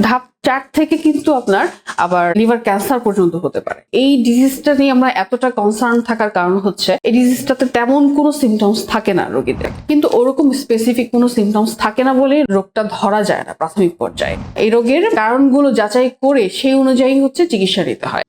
ধাপ চার থেকে কিন্তু আপনার আবার লিভার ক্যান্সার পর্যন্ত হতে পারে। এই ডিজিজটা নিয়ে আমরা এতটা কনসার্ন থাকার কারণ হচ্ছে, এই ডিজিজটাতে তেমন কোনো সিমটমস থাকে না রোগীদের। কিন্তু ওরকম স্পেসিফিক কোনো সিমটমস থাকে না বলে রোগটা ধরা যায় না প্রাথমিক পর্যায়ে। এই রোগের কারণগুলো যাচাই করে সেই অনুযায়ী হচ্ছে চিকিৎসা নিতে হয়।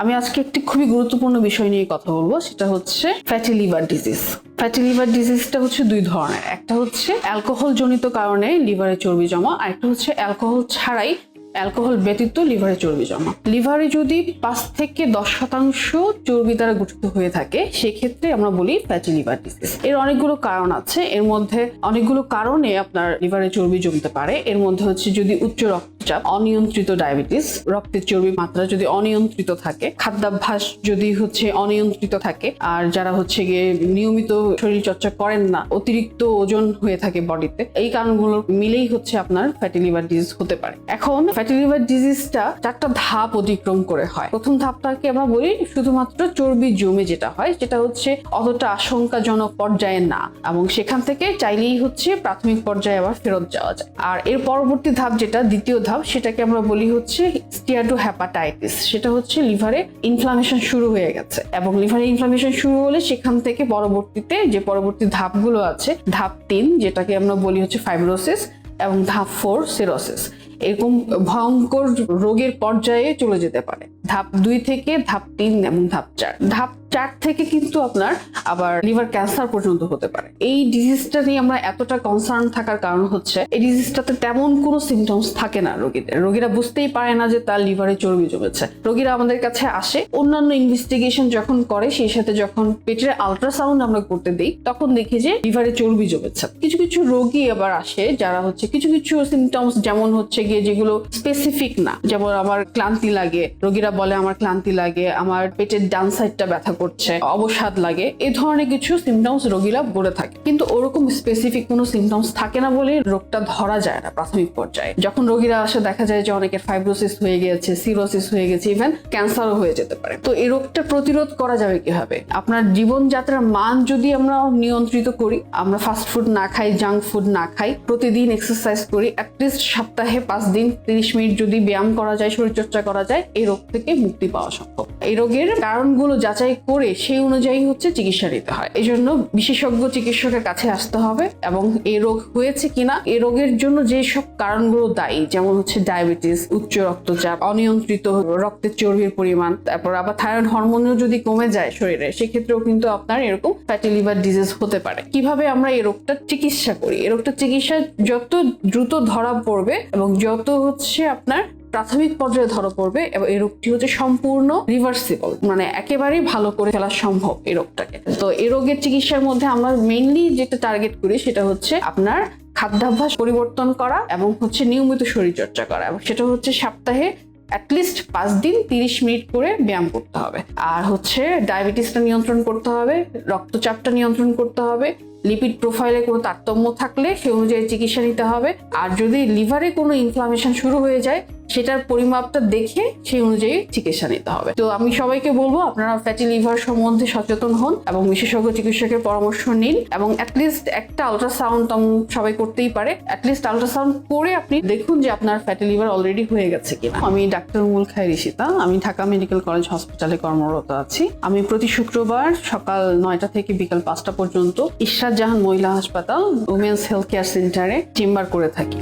আমি আজকে একটি খুবই গুরুত্বপূর্ণ বিষয় নিয়ে কথা বলব, সেটা হচ্ছে fatty liver disease fatty liver ডিজিজটা হচ্ছে দুই ধরনের। একটা হচ্ছে অ্যালকোহল জনিত কারণে লিভারে চর্বি জমা, আর একটা হচ্ছে অ্যালকোহল ছাড়াই অ্যালকোহল ব্যতীত লিভারে চর্বি জমা। লিভারে যদি পাঁচ থেকে দশ শতাংশ চর্বি দ্বারা গঠিত হয়ে থাকে, সেক্ষেত্রে আমরা বলি ফ্যাটি লিভার ডিজিজ এর অনেকগুলো কারণ আছে। এর মধ্যে অনেকগুলো কারণে আপনার লিভারে চর্বি জমতে পারে। এর মধ্যে হচ্ছে যদি উচ্চ রক্তচাপ অনিয়ন্ত্রিত ডায়াবেটিস রক্তের চর্বির মাত্রা যদি অনিয়ন্ত্রিত থাকে, খাদ্যাভ্যাস যদি হচ্ছে অনিয়ন্ত্রিত থাকে, আর যারা হচ্ছে গিয়ে নিয়মিত শরীর চর্চা করেন না, অতিরিক্ত ওজন হয়ে থাকে বডিতে এই কারণগুলো মিলেই হচ্ছে আপনার ফ্যাটি লিভার ডিজিজ হতে পারে। এখন ফ্যাটি লিভার ডিজিজটা চারটা ধাপ অতিক্রম করে হয়। প্রথম ধাপটাকে আমরা বলি শুধুমাত্র চর্বি জমে যেটা হয়, সেটা হচ্ছে অতটা আশঙ্কাজনক পর্যায়ে না, এবং সেখান থেকে চাইলেই হচ্ছে প্রাথমিক পর্যায়ে আবার ফেরত যাওয়া যায়। আর এর পরবর্তী ধাপ যেটা, দ্বিতীয় ধাপ সেটাকে আমরা বলি হচ্ছে স্টিয়াডো হ্যাপাটাইটিস সেটা হচ্ছে লিভারে ইনফ্লামেশন শুরু হয়ে গেছে। এবং লিভারে ইনফ্লামেশন শুরু হলে সেখান থেকে পরবর্তীতে যে পরবর্তী ধাপগুলো আছে, ধাপ তিন, যেটাকে আমরা বলি হচ্ছে ফাইব্রোসিস এবং ধাপ ফোর সিরোসিস এরকম ভয়ঙ্কর রোগের পর্যায়ে চলে যেতে পারে। ধাপ দুই থেকে ধাপ তিন এবং ধাপ চার। ধাপ চার থেকে কিন্তু আপনার আবার লিভার ক্যান্সার পর্যন্ত হতে পারে। এই ডিজিজটা নিয়ে আমরা এতটা কনসার্ন থাকার কারণ হচ্ছে, এই ডিজিজটাতে তেমন কোনো সিমটমস থাকে না রোগীদের। রোগীরা বুঝতেই পারে না যে তার লিভারে চর্বি জমেছে। রোগীরা আমাদের কাছে আসে, অন্যান্য ইনভেস্টিগেশন যখন করে, সেই সাথে যখন পেটের আলট্রাসাউন্ড আমরা করতে দিই, তখন দেখি যে লিভারে চর্বি জমেছে। কিছু কিছু রোগী আবার আসে যারা হচ্ছে কিছু কিছু সিমটমস যেমন হচ্ছে গিয়ে যেগুলো স্পেসিফিক না, যেমন আমার ক্লান্তি লাগে, রোগীরা বলে আমার ক্লান্তি লাগে, আমার পেটের ডান সাইডটা ব্যথা করছে, অবসাদ লাগে এই ধরনের কিছু সিমটমস রোগীরা বলে থাকে। কিন্তু ওরকম স্পেসিফিক কোনো সিমটমস থাকে না বলে রোগটা ধরা যায় না প্রাথমিক পর্যায়ে। যখন রোগীরা আসে, দেখা যায় যে অনেকের ফাইব্রোসিস হয়ে গেছে সিরোসিস হয়ে গেছে ইভেন ক্যান্সারও হয়ে যেতে পারে। তো এই রোগটা প্রতিরোধ করা যাবে কীভাবে? আপনার জীবনযাত্রার মান যদি আমরা নিয়ন্ত্রিত করি, আমরা ফাস্ট ফুড না খাই জাঙ্ক ফুড না খাই, প্রতিদিন এক্সারসাইজ করি অ্যাটলিস্ট সপ্তাহে পাঁচ দিন, তিরিশ মিনিট যদি ব্যায়াম করা যায়, শরীরচর্চা করা যায়, এই রোগ থেকে মুক্তি পাওয়া সম্ভব। এই রোগের কারণগুলো যাচাই করে সেই অনুযায়ী হচ্ছে চিকিৎসা নিতে হয়। এই জন্য বিশেষজ্ঞ চিকিৎসকের কাছে আসতে হবে এবং এই রোগ হয়েছে কিনা এই রোগের জন্য যে সব কারণগুলো দায়ী, যেমন হচ্ছে ডায়াবেটিস, উচ্চ রক্তচাপ, অনিয়ন্ত্রিত রক্তের চর্বির পরিমাণ, তারপর আবার থাইরয়েড হরমোনও যদি কমে যায় শরীরে, সেক্ষেত্রেও কিন্তু আপনার এরকম ফ্যাটি লিভার ডিজিজ হতে পারে। কীভাবে আমরা এই রোগটা চিকিৎসা করি? এই রোগটা চিকিৎসা যত দ্রুত ধরা পড়বে এবং যত হচ্ছে আপনার প্রাথমিক পর্যায়ে ধরা পড়বে এবং এই রোগটি হচ্ছে সম্পূর্ণ রিভার্সিবল মানে একেবারেই ভালো করে ফেলা সম্ভব এই রোগটাকে। তো এই রোগের চিকিৎসার মধ্যে আমরা মেইনলি যেটা টার্গেট করি সেটা হচ্ছে আপনার খাদ্যাভ্যাস পরিবর্তন করা এবং হচ্ছে নিয়মিত শরীরচর্চা করা এবং সেটা হচ্ছে সপ্তাহে অ্যাটলিস্ট পাঁচ দিন তিরিশ মিনিট করে ব্যায়াম করতে হবে। আর হচ্ছে ডায়াবেটিসটা নিয়ন্ত্রণ করতে হবে, রক্তচাপটা নিয়ন্ত্রণ করতে হবে লিপিড প্রোফাইলে কোনো তারতম্য থাকলে সে অনুযায়ী চিকিৎসা নিতে হবে। আর যদি লিভারে কোনো ইনফ্লামেশন শুরু হয়ে যায় সেটার পরিমাপটা দেখে সেই অনুযায়ী চিকিৎসা নিতে হবে। তো আমি সবাইকে বলব, আপনারা ফ্যাটি লিভার সম্বন্ধে সচেতন হন এবং বিশেষজ্ঞ চিকিৎসকের পরামর্শ নিন এবং অ্যাটলিস্ট একটা আলট্রাসাউন্ড সবাই করতেই পারে। অ্যাটলিস্ট আলট্রাসাউন্ড করে আপনি দেখুন যে আপনার ফ্যাটি লিভার অলরেডি হয়ে গেছে কিনা। আমি ডাক্তার মুল খাই ঋষিতা। আমি ঢাকা মেডিকেল কলেজ হসপিটালে কর্মরত আছি। আমি প্রতি শুক্রবার সকাল নয়টা থেকে বিকাল পাঁচটা পর্যন্ত ইশরাত জাহান মহিলা হাসপাতাল উমেন্স হেলথ কেয়ার সেন্টারে চেম্বার করে থাকি।